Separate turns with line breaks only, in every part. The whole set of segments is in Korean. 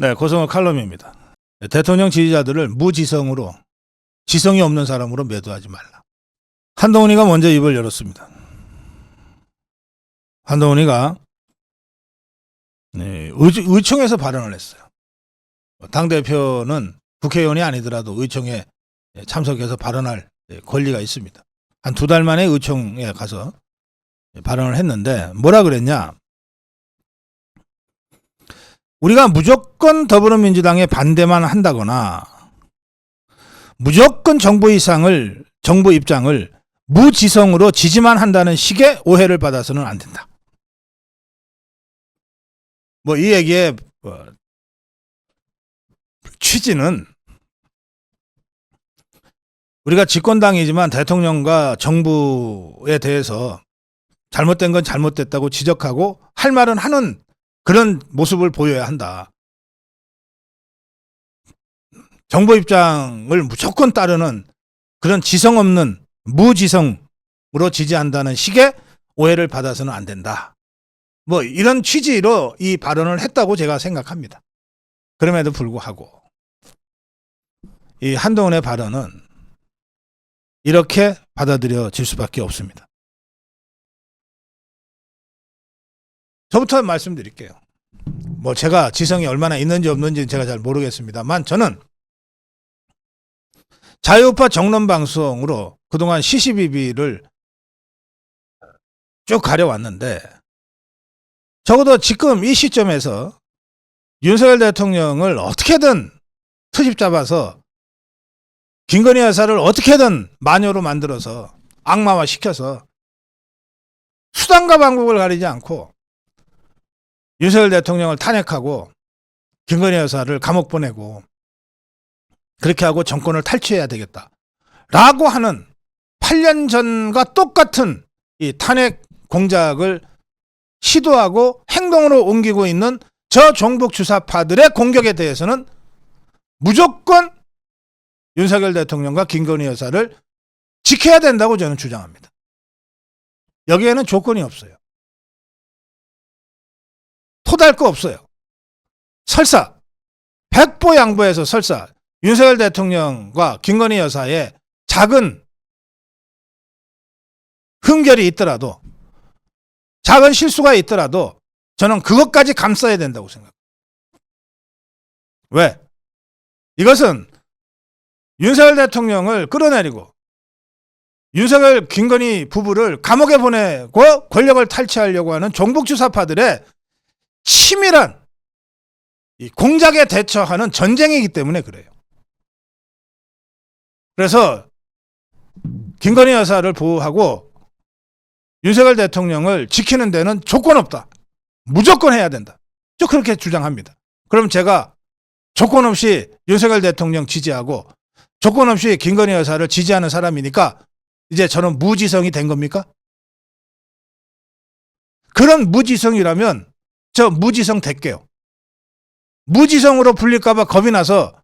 네, 고성호 칼럼입니다. 네, 대통령 지지자들을 무지성으로 지성이 없는 사람으로 매도하지 말라. 한동훈이가 먼저 입을 열었습니다. 한동훈이가 네, 의, 의총에서 발언을 했어요. 당 대표는 국회의원이 아니더라도 의총에 참석해서 발언할 권리가 있습니다. 한 두 달 만에 의총에 가서 발언을 했는데 뭐라 그랬냐? 우리가 무조건 더불어민주당에 반대만 한다거나 무조건 정부 이상을 정부 입장을 무지성으로 지지만 한다는 식의 오해를 받아서는 안 된다. 뭐 이 얘기의 뭐 취지는 우리가 집권당이지만 대통령과 정부에 대해서 잘못된 건 잘못됐다고 지적하고 할 말은 하는 그런 모습을 보여야 한다. 정부 입장을 무조건 따르는 그런 지성 없는 무지성으로 지지한다는 식의 오해를 받아서는 안 된다. 뭐 이런 취지로 이 발언을 했다고 제가 생각합니다. 그럼에도 불구하고 이 한동훈의 발언은 이렇게 받아들여질 수밖에 없습니다. 저부터 말씀드릴게요. 뭐 제가 지성이 얼마나 있는지 없는지는 제가 잘 모르겠습니다만 저는 자유우파 정론 방송으로 그동안 시시비비를 쭉 가려왔는데 적어도 지금 이 시점에서 윤석열 대통령을 어떻게든 트집 잡아서 김건희 여사를 어떻게든 마녀로 만들어서 악마화 시켜서 수단과 방법을 가리지 않고 윤석열 대통령을 탄핵하고 김건희 여사를 감옥 보내고 그렇게 하고 정권을 탈취해야 되겠다. 라고 하는 8년 전과 똑같은 이 탄핵 공작을 시도하고 행동으로 옮기고 있는 저 종북 주사파들의 공격에 대해서는 무조건 윤석열 대통령과 김건희 여사를 지켜야 된다고 저는 주장합니다. 여기에는 조건이 없어요. 토달 거 없어요. 설사 백보 양보해서 설사 윤석열 대통령과 김건희 여사의 작은 흠결이 있더라도 작은 실수가 있더라도 저는 그것까지 감싸야 된다고 생각합니다. 왜? 이것은 윤석열 대통령을 끌어내리고 윤석열 김건희 부부를 감옥에 보내고 권력을 탈취하려고 하는 종북주사파들의 치밀한 이 공작에 대처하는 전쟁이기 때문에 그래요. 그래서 김건희 여사를 보호하고 윤석열 대통령을 지키는 데는 조건 없다. 무조건 해야 된다. 저 그렇게 주장합니다. 그럼 제가 조건 없이 윤석열 대통령 지지하고 조건 없이 김건희 여사를 지지하는 사람이니까 이제 저는 무지성이 된 겁니까? 그런 무지성이라면 저 무지성 될게요. 무지성으로 불릴까봐 겁이 나서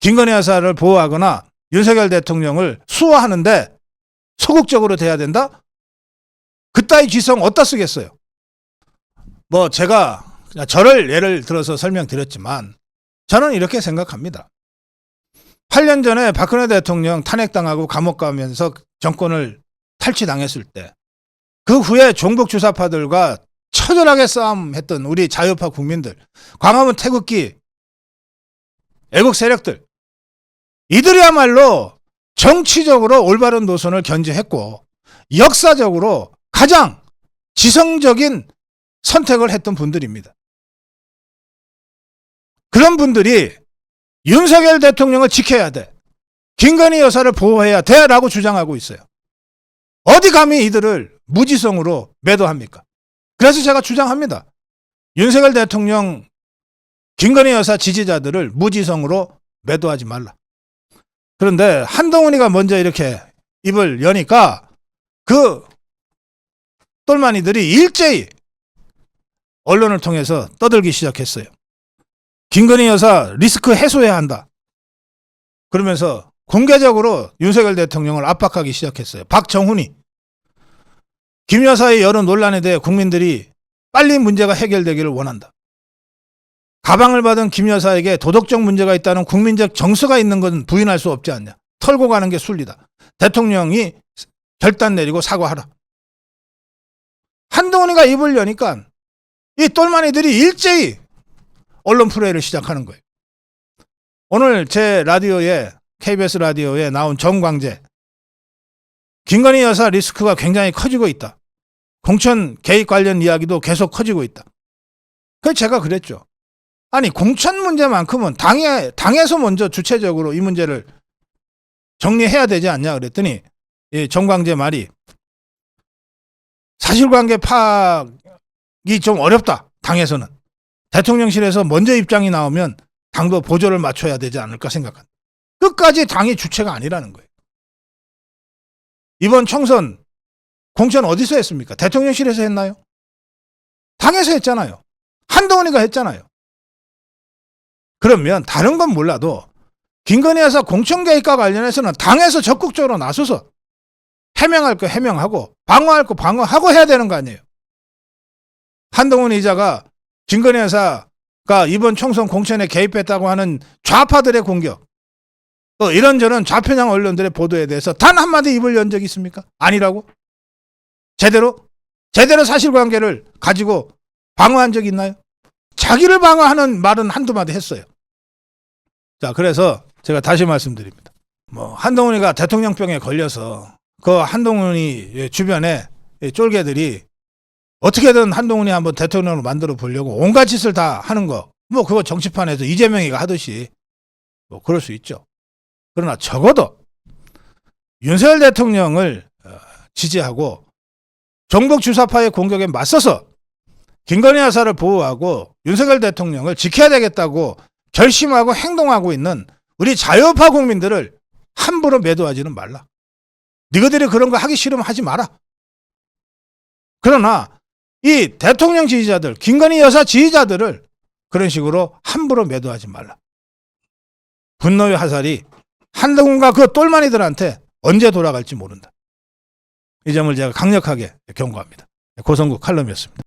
김건희 여사를 보호하거나 윤석열 대통령을 수호하는데 소극적으로 돼야 된다? 그따위 지성 어디다 쓰겠어요? 뭐 제가 저를 예를 들어서 설명드렸지만 저는 이렇게 생각합니다. 8년 전에 박근혜 대통령 탄핵당하고 감옥 가면서 정권을 탈취당했을 때 그 후에 종북 주사파들과 처절하게 싸움했던 우리 자유파 국민들, 광화문 태극기, 애국 세력들, 이들이야말로 정치적으로 올바른 노선을 견지했고 역사적으로 가장 지성적인 선택을 했던 분들입니다. 그런 분들이 윤석열 대통령을 지켜야 돼. 김건희 여사를 보호해야 돼. 라고 주장하고 있어요. 어디 감히 이들을 무지성으로 매도합니까? 그래서 제가 주장합니다. 윤석열 대통령, 김건희 여사 지지자들을 무지성으로 매도하지 말라. 그런데 한동훈이가 먼저 이렇게 입을 여니까 그 똘마니들이 일제히 언론을 통해서 떠들기 시작했어요. 김건희 여사 리스크 해소해야 한다. 그러면서 공개적으로 윤석열 대통령을 압박하기 시작했어요. 박정훈이 김 여사의 여러 논란에 대해 국민들이 빨리 문제가 해결되기를 원한다. 가방을 받은 김 여사에게 도덕적 문제가 있다는 국민적 정서가 있는 건 부인할 수 없지 않냐. 털고 가는 게 순리다. 대통령이 결단 내리고 사과하라. 한동훈이가 입을 여니까 이 똘마니들이 일제히 언론 프레이를 시작하는 거예요. 오늘 제 라디오에 KBS 라디오에 나온 정광재 김건희 여사 리스크가 굉장히 커지고 있다. 공천 개입 관련 이야기도 계속 커지고 있다. 그래서 제가 그랬죠. 아니 공천 문제만큼은 당에 당에서 먼저 주체적으로 이 문제를 정리해야 되지 않냐 그랬더니 이 정광재 말이 사실관계 파악이 좀 어렵다. 당에서는 대통령실에서 먼저 입장이 나오면 당도 보조를 맞춰야 되지 않을까 생각한다. 끝까지 당이 주체가 아니라는 거예요. 이번 총선 공천 어디서 했습니까? 대통령실에서 했나요? 당에서 했잖아요. 한동훈이가 했잖아요. 그러면 다른 건 몰라도 김건희 여사 공천 개입과 관련해서는 당에서 적극적으로 나서서 해명할 거 해명하고 방어할 거 방어하고 해야 되는 거 아니에요. 한동훈 이자가 김건희 여사가 이번 총선 공천에 개입했다고 하는 좌파들의 공격 또 이런저런 좌편향 언론들의 보도에 대해서 단 한마디 입을 연 적이 있습니까? 아니라고? 제대로? 제대로 사실관계를 가지고 방어한 적이 있나요? 자기를 방어하는 말은 한두 마디 했어요. 자, 그래서 제가 다시 말씀드립니다. 뭐, 한동훈이가 대통령병에 걸려서 그 한동훈이 주변에 이 쫄개들이 어떻게든 한동훈이 한번 대통령으로 만들어 보려고 온갖 짓을 다 하는 거. 뭐, 그거 정치판에서 이재명이가 하듯이 뭐, 그럴 수 있죠. 그러나 적어도 윤석열 대통령을 어, 지지하고 종북 주사파의 공격에 맞서서 김건희 여사를 보호하고 윤석열 대통령을 지켜야 되겠다고 결심하고 행동하고 있는 우리 자유파 국민들을 함부로 매도하지는 말라. 니거들이 그런 거 하기 싫으면 하지 마라. 그러나 이 대통령 지지자들, 김건희 여사 지지자들을 그런 식으로 함부로 매도하지 말라. 분노의 화살이 한동훈과 그 똘마니들한테 언제 돌아갈지 모른다. 이 점을 제가 강력하게 경고합니다. 고성국 칼럼이었습니다.